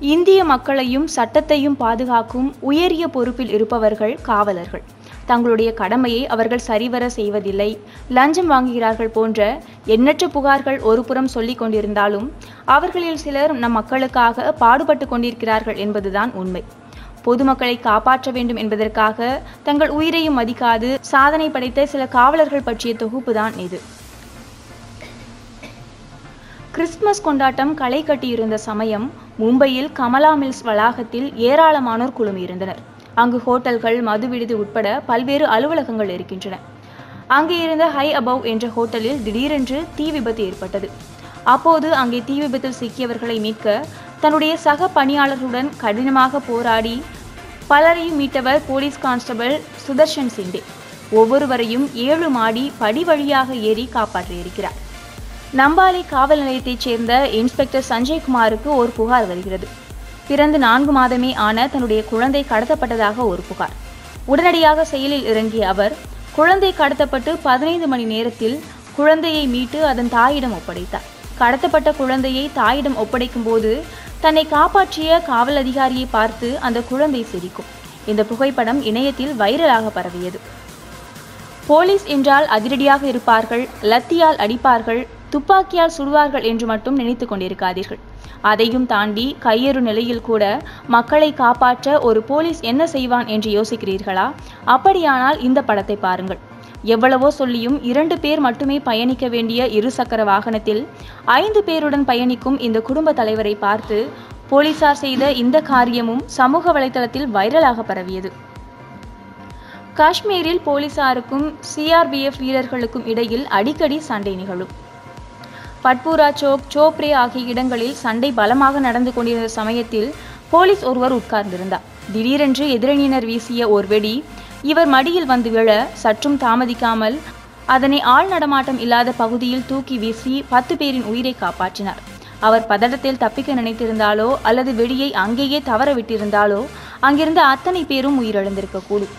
இந்திய மக்களையும் சட்டத்தையும் பாதுகாக்கும் உயரிய பொறுப்பில் இருப்பவர்கள் காவலர்கள். தங்களுடைய கடமையை அவர்கள் சரிவர செய்வதில்லை. லஞ்சம் வாங்குகிறார்கள் போன்ற எண்ணற்ற புகார்கள் ஒருபுறம் சொல்லிக் கொண்டிருந்தாலும் அவர்களில் சிலர் நம் மக்களுக்காக பாடுபட்டு கொண்டிருக்கிறார்கள் என்பதுதான் உண்மை. பொதுமக்களை காப்பாற்ற வேண்டும் என்பதற்காக தங்கள் உயிரையும் மதிக்காது சாதனை படைத்த சில காவலர்கள் பற்றிய தொகுப்புதான் இது. கிறிஸ்துமஸ் கொண்டாட்டம் களை கட்டியிருந்த சமயம் மும்பையில் கமலா மில்ஸ் வளாகத்தில் ஏராளமானோர் குழுமியிருந்தனர். அங்கு ஹோட்டல்கள் மது விடுதி உட்பட பல்வேறு அலுவலகங்கள் இருக்கின்றன. அங்கே இருந்த ஹை அபவ் என்ற ஹோட்டலில் திடீரென்று தீ விபத்து ஏற்பட்டது. அப்போது அங்கே தீ விபத்தில் சிக்கியவர்களை மீட்க தன்னுடைய சக பணியாளர்களுடன் கடினமாக போராடி பலரையும் மீட்டவர் போலீஸ் கான்ஸ்டபிள் சுதர்ஷன் சிண்டே ஒவ்வொருவரையும் ஏழு மாடி படி வழியாக ஏறி காப்பாற்றியிருக்கிறார். நம்பாலை காவல் நிலையத்தைச் சேர்ந்த இன்ஸ்பெக்டர் சஞ்சய்குமாருக்கு ஒரு புகார் வருகிறது. பிறந்து நான்கு மாதமே ஆன தன்னுடைய குழந்தை கடத்தப்பட்டதாக ஒரு புகார். உடனடியாக செயலில் இறங்கிய அவர் குழந்தை கடத்தப்பட்டு பதினைந்து மணி நேரத்தில் குழந்தையை மீட்டு அதன் தாயிடம் ஒப்படைத்தார். கடத்தப்பட்ட குழந்தையை தாயிடம் ஒப்படைக்கும் போது தன்னை காப்பாற்றிய காவல் அதிகாரியை பார்த்து அந்த குழந்தை சிரிக்கும். இந்த புகைப்படம் இணையத்தில் வைரலாக பரவியது. போலீஸ் என்றால் அதிரடியாக இருப்பார்கள் லத்தியால் அடிப்பார்கள் துப்பாக்கியால் சுடுவார்கள் என்று மட்டும் நினைத்து கொண்டிருக்காதீர்கள். அதையும் தாண்டி கையேறு நிலையில் கூட மக்களை காப்பாற்ற ஒரு போலீஸ் என்ன செய்வான் என்று யோசிக்கிறீர்களா? அப்படியானால் இந்த படத்தை பாருங்கள். எவ்வளவோ சொல்லியும் இரண்டு பேர் மட்டுமே பயணிக்க வேண்டிய இருசக்கர வாகனத்தில் ஐந்து பேருடன் பயணிக்கும் இந்த குடும்ப தலைவரை பார்த்து போலீசார் செய்த இந்த காரியமும் சமூக வலைதளத்தில் வைரலாக பரவியது. காஷ்மீரில் போலீசாருக்கும் சிஆர்பிஎஃப் வீரர்களுக்கும் இடையில் அடிக்கடி சண்டை நிகழும். பட்பூரா சோக் சோப்ரே ஆகிய இடங்களில் சண்டை பலமாக நடந்து கொண்டிருந்த சமயத்தில் போலீஸ் ஒருவர் உட்கார்ந்திருந்தார். திடீரென்று எதிரணியினர் வீசிய ஒரு வெடி இவர் மடியில் வந்து விழ சற்றும் தாமதிக்காமல் அதனை ஆள் நடமாட்டம் இல்லாத பகுதியில் தூக்கி வீசி பத்து பேரின் உயிரை காப்பாற்றினார். அவர் பதட்டத்தில் தப்பிக்க நினைத்திருந்தாலோ அல்லது வெடியை அங்கேயே தவற விட்டிருந்தாலோ அங்கிருந்த அத்தனை பேரும் உயிரிழந்திருக்கக்கூடும்.